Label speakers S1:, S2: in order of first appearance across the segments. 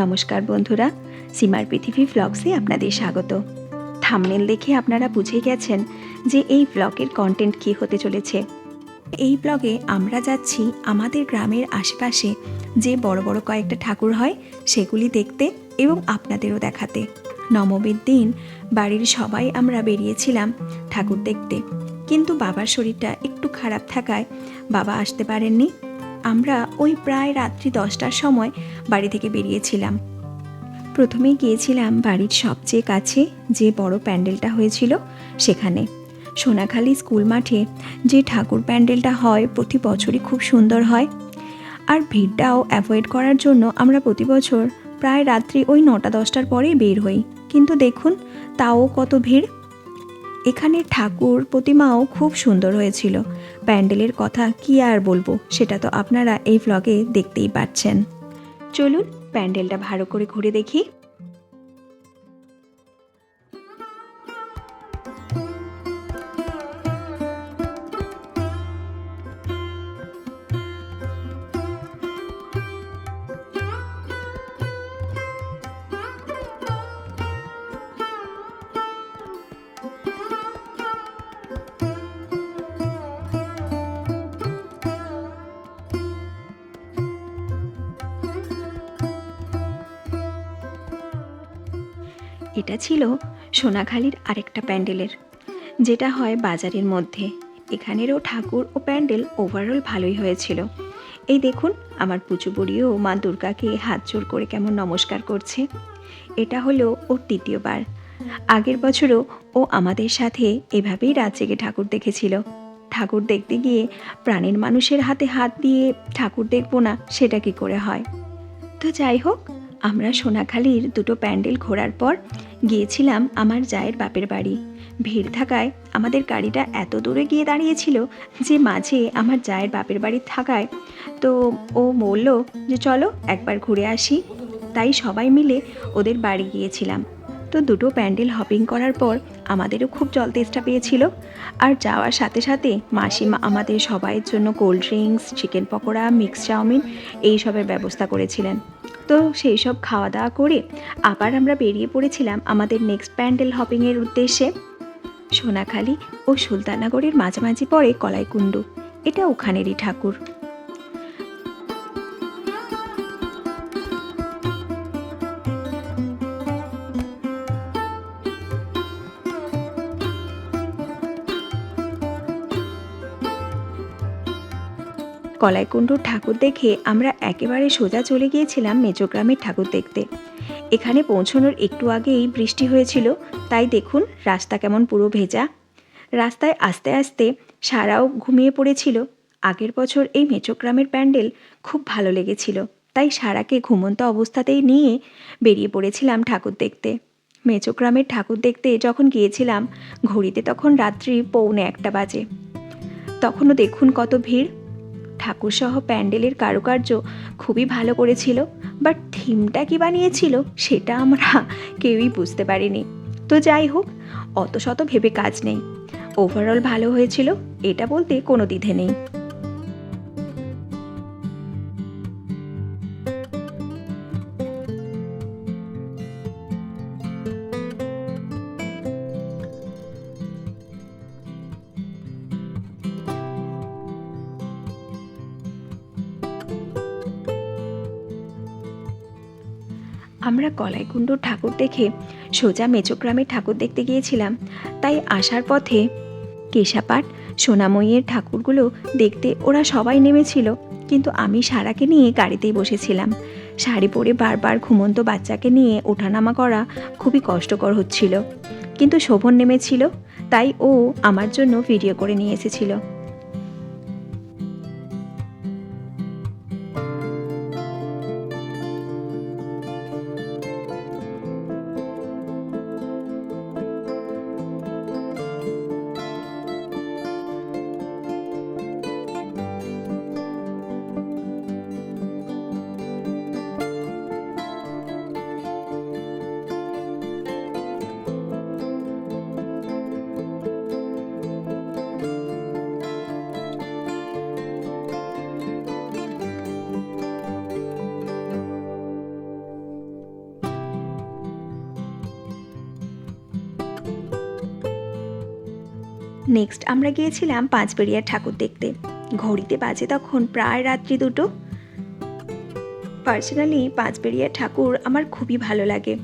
S1: নমস্কার বন্ধুরা, সীমার পৃথিবী ভ্লগসে আপনাদের স্বাগত। থামনেল দেখে আপনারা বুঝে গেছেন যে এই ব্লগের কন্টেন্ট কী হতে চলেছে। এই ব্লগে আমরা যাচ্ছি আমাদের গ্রামের আশেপাশে যে বড় বড় কয়েকটা ঠাকুর হয়, সেগুলি দেখতে এবং আপনাদেরও দেখাতে। নবমীর দিন বাড়ির সবাই আমরা বেরিয়েছিলাম ঠাকুর দেখতে। কিন্তু বাবার শরীরটা একটু খারাপ থাকায় বাবা আসতে পারেননি। আমরা ওই প্রায় রাত্রি দশটার সময় বাড়ি থেকে বেরিয়েছিলাম। প্রথমেই গিয়েছিলাম বাড়ির সবচেয়ে কাছে যে বড় প্যান্ডেলটা হয়েছিল সেখানে। সোনাখালী স্কুল মাঠে যে ঠাকুর প্যান্ডেলটা হয়, প্রতি বছরই খুব সুন্দর হয়। আর ভিড়টাও অ্যাভয়েড করার জন্য আমরা প্রতি বছর প্রায় রাত্রি ওই নটা দশটার পরেই বের হই। কিন্তু দেখুন, তাও কত ভিড়। এখানে ঠাকুর প্রতিমাও খুব সুন্দর হয়েছিল। প্যান্ডেলের কথা কি আর বলব, সেটা তো আপনারা এই ভ্লগে দেখতেই পাচ্ছেন চলুন প্যান্ডেলটা ভালো করে ঘুরে দেখি। এটা ছিল সোনাখালীর আরেকটা প্যান্ডেলের, যেটা হয় বাজারের মধ্যে। এখানেরও ঠাকুর ও প্যান্ডেল ওভারঅল ভালোই হয়েছিল। এই দেখুন, আমার পুচু বুড়িও মা দুর্গাকে হাত জোর করে কেমন নমস্কার করছে। এটা হলো ওর তৃতীয়বার। আগের বছরও ও আমাদের সাথে এভাবেই রাত জেগে ঠাকুর দেখেছিল। ঠাকুর দেখতে গিয়ে প্রাণের মানুষের হাতে হাত দিয়ে ঠাকুর দেখব না, সেটা কি করে হয়? তো যাই হোক আমরা সোনাখালীর দুটো প্যান্ডেল ঘোরার পর গিয়েছিলাম আমার জায়ের বাপের বাড়ি। ভিড় থাকায় আমাদের গাড়িটা এত দূরে গিয়ে দাঁড়িয়েছিল যে মাঝে আমার জায়ের বাপের বাড়ি থাকায় তো ও বলল যে চলো একবার ঘুরে আসি। তাই সবাই মিলে ওদের বাড়ি গিয়েছিলাম। তো দুটো প্যান্ডেল হপিং করার পর আমাদেরও খুব জল তেষ্টা পেয়েছিল। আর যাওয়ার সাথে সাথে মাসিমা আমাদের সবাইয়ের জন্য cold drinks, chicken pakora mix chowmein এই সবের ব্যবস্থা করেছিলেন। তো সেই সব খাওয়া দাওয়া করে আবার আমরা বেরিয়ে পড়েছিলাম আমাদের নেক্সট প্যান্ডেল হপিংয়ের উদ্দেশ্যে। সোনাখালী ও সুলতানগরের মাঝামাঝি পরে কলাইকুণ্ডু। এটা ওখানেরই ঠাকুর। কলাইকুণ্ডুর ঠাকুর দেখে আমরা একেবারে সোজা চলে গিয়েছিলাম মেজোগ্রামের ঠাকুর দেখতে। এখানে পৌঁছানোর একটু আগেই বৃষ্টি হয়েছিল, তাই দেখুন রাস্তা কেমন পুরো ভেজা। রাস্তায় আস্তে আস্তে সারাও ঘুমিয়ে পড়েছিল। আগের বছর এই মেচোগ্রামের প্যান্ডেল খুব ভালো লেগেছিল, তাই সারাকে ঘুমন্ত অবস্থাতেই নিয়ে বেরিয়ে পড়েছিলাম ঠাকুর দেখতে। মেচোগ্রামের ঠাকুর দেখতে যখন গিয়েছিলাম, ঘড়িতে তখন রাত্রি পৌনে একটা বাজে। তখনও দেখুন কত ভিড়। ঠাকুরসহ প্যান্ডেলের কারুকার্য খুবই ভালো করেছিল বাট থিমটা কি বানিয়েছিল সেটা আমরা কেউই বুঝতে পারিনি। তো যাই হোক, অত শত ভেবে কাজ নেই। ওভারঅল ভালো হয়েছিল, এটা বলতে কোনো দ্বিধে নেই। আমরা কলাইকুণ্ডুর ঠাকুর দেখে সোজা মেচোগ্রামের ঠাকুর দেখতে গিয়েছিলাম। তাই আসার পথে কেশাপাট, সোনাময়ীর ঠাকুরগুলো দেখতে ওরা সবাই নেমেছিল। কিন্তু আমি সারাকে নিয়ে গাড়িতেই বসেছিলাম। শাড়ি পরে বারবার ঘুমন্ত বাচ্চাকে নিয়ে ওঠানামা করা খুবই কষ্টকর হচ্ছিল। কিন্তু শোভন নেমেছিল, তাই ও আমার জন্য ভিডিও করে নিয়ে এসেছিল। নেক্সট আমরা গিয়েছিলাম পাঁচবেড়িয়ার ঠাকুর দেখতে। ঘড়িতে বাজে তখন প্রায় রাত্রি দুটো। পার্সোনালি পাঁচবেড়িয়ার ঠাকুর আমার খুবই ভালো লাগে।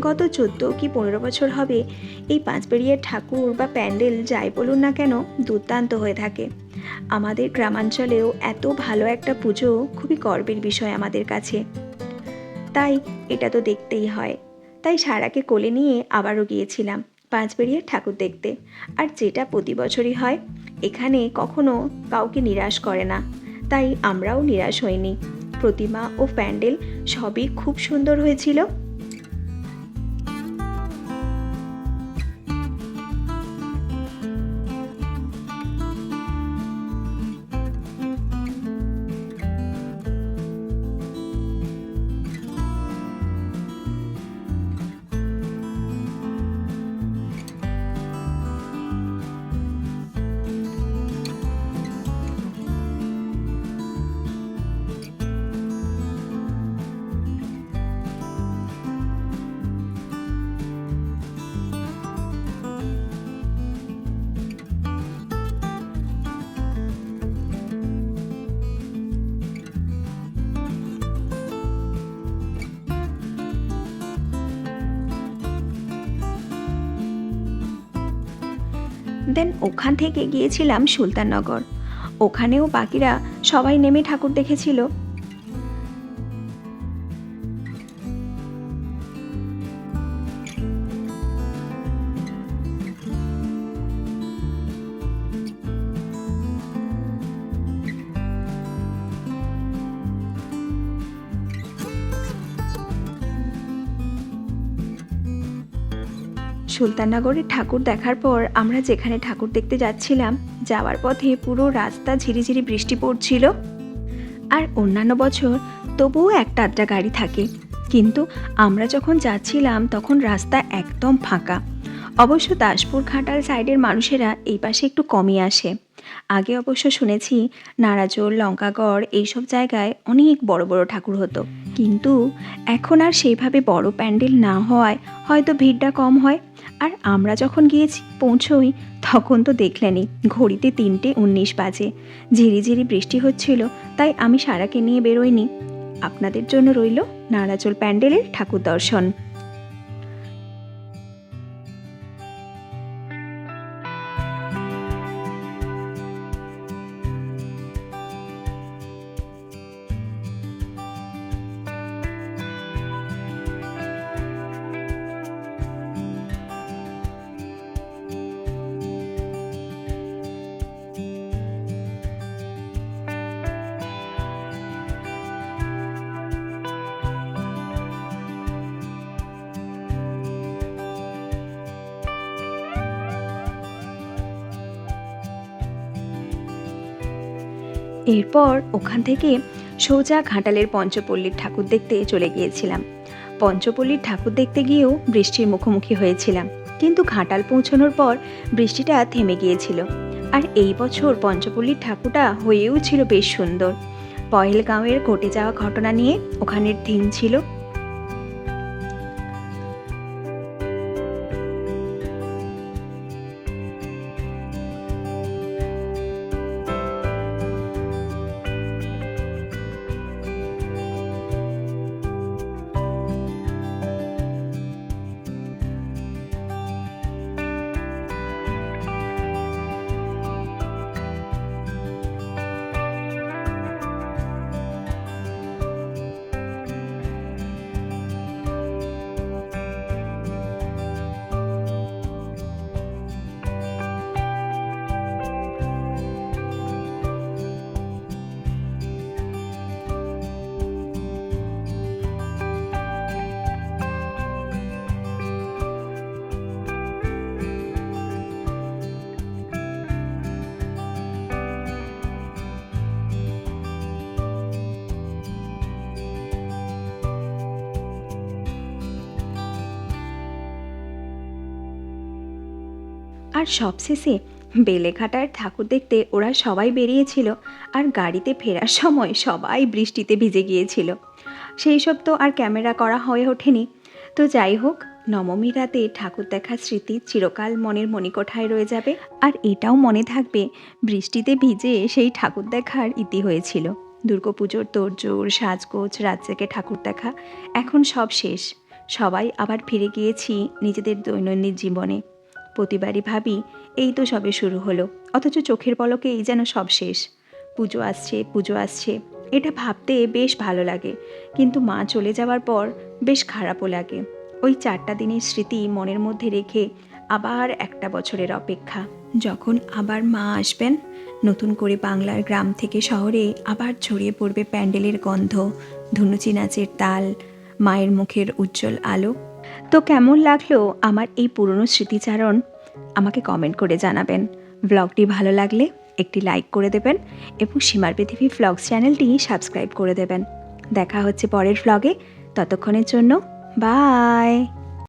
S1: গত চোদ্দ কি পনেরো বছর হবে, এই পাঁচবেড়িয়ার ঠাকুর বা প্যান্ডেল যাই বলুন না কেন দুর্দান্ত হয়ে থাকে। আমাদের গ্রামাঞ্চলেও এত ভালো একটা পুজো খুবই গর্বের বিষয় আমাদের কাছে। তাই এটা তো দেখতেই হয়। তাই সারাকে কোলে নিয়ে আবারও গিয়েছিলাম। পাঁচবেড়িয়ার ঠাকুর দেখতে। আর যেটা প্রতি বছরই হয়, এখানে কখনো কাউকে নিরাশ করে না। তাই আমরাও নিরাশ হইনি। প্রতিমা ও প্যান্ডেল সবই খুব সুন্দর হয়েছিল। দেন ওখান থেকে গিয়েছিলাম সুলতাননগর। ওখানেও বাকিরা সবাই নেমে ঠাকুর দেখেছিল। সুলতাননগরের ঠাকুর দেখার পর আমরা যেখানে ঠাকুর দেখতে যাচ্ছিলাম, যাওয়ার পথে পুরো রাস্তা ঝিরিঝিরি বৃষ্টি পড়ছিল। আর অন্যান্য বছর তবুও একটা আধটা গাড়ি থাকে। কিন্তু আমরা যখন যাচ্ছিলাম, তখন রাস্তা একদম ফাঁকা। অবশ্য দাসপুর ঘাটাল সাইডের মানুষেরা এই পাশে একটু কমই আসে। আগে অবশ্য শুনেছি নারাজোর লঙ্কাগড় এইসব জায়গায় অনেক বড় বড় ঠাকুর হতো। কিন্তু এখন আর সেইভাবে বড় প্যান্ডেল না হওয়ায় হয়তো ভিড়টা কম হয়। আর আমরা যখন গিয়েছি, পৌঁছোই, তখন তো দেখলেনি ঘড়িতে তিনটে উনিশ বাজে। ঝিরিঝিরি বৃষ্টি হচ্ছিল, তাই আমি সারাকে নিয়ে বেরোইনি। আপনাদের জন্য রইল নারাচল প্যান্ডেলের ঠাকুর দর্শন। এরপর ওখান থেকে সোজা ঘাটালের পঞ্চপল্লীর ঠাকুর দেখতে চলে গিয়েছিলাম। পঞ্চপল্লীর ঠাকুর দেখতে গিয়েও বৃষ্টির মুখোমুখি হয়েছিলাম, কিন্তু ঘাটাল পৌঁছানোর পর বৃষ্টিটা থেমে গিয়েছিল। আর এই বছর পঞ্চপল্লীর ঠাকুরটা হয়েও ছিল বেশ সুন্দর। পহেলগাঁওয়ের ঘটে যাওয়া ঘটনা নিয়ে ওখানের থিম ছিল আর সবশেষে বেলেঘাটার ঠাকুর দেখতে ওরা সবাই বেরিয়েছিল আর গাড়িতে ফেরার সময় সবাই বৃষ্টিতে ভিজে গিয়েছিল। সেই সব তো আর ক্যামেরা করা হয়ে ওঠেনি। তো যাই হোক নবমী রাতে ঠাকুর দেখার স্মৃতি চিরকাল মনের মণিকোঠায় রয়ে যাবে আর এটাও মনে থাকবে বৃষ্টিতে ভিজে সেই ঠাকুর দেখার ইতি হয়েছিল। দুর্গাপুজোর তোড়জোড়, সাজগোজ জেগে ঠাকুর দেখা, এখন সব শেষ। সবাই আবার ফিরে গিয়েছি নিজেদের দৈনন্দিন জীবনে। প্রতিবারই ভাবি, এই তো সবে শুরু হলো, অথচ চোখের পলকে এই যেন সব শেষ। পুজো আসছে পুজো আসছে। এটা ভাবতে বেশ ভালো লাগে, কিন্তু মা চলে যাওয়ার পর বেশ খারাপও লাগে। ওই চারটা দিনের স্মৃতি মনের মধ্যে রেখে আবার একটা বছরের অপেক্ষা। যখন আবার মা আসবেন, নতুন করে বাংলার গ্রাম থেকে শহরে আবার ছড়িয়ে পড়বে প্যান্ডেলের গন্ধ, ধুনুচি নাচের তাল, মায়ের মুখের উজ্জ্বল আলো। তো কেমন লাগল আমার এই পুরনো স্মৃতিচারণ? আমাকে কমেন্ট করে জানাবেন। ব্লগটি ভালো লাগলে একটি লাইক করে দেবেন এবং সীমার পৃথিবী ভ্লগস চ্যানেলটি সাবস্ক্রাইব করে দেবেন। দেখা হচ্ছে পরের ভ্লগে ততক্ষণের জন্য বাই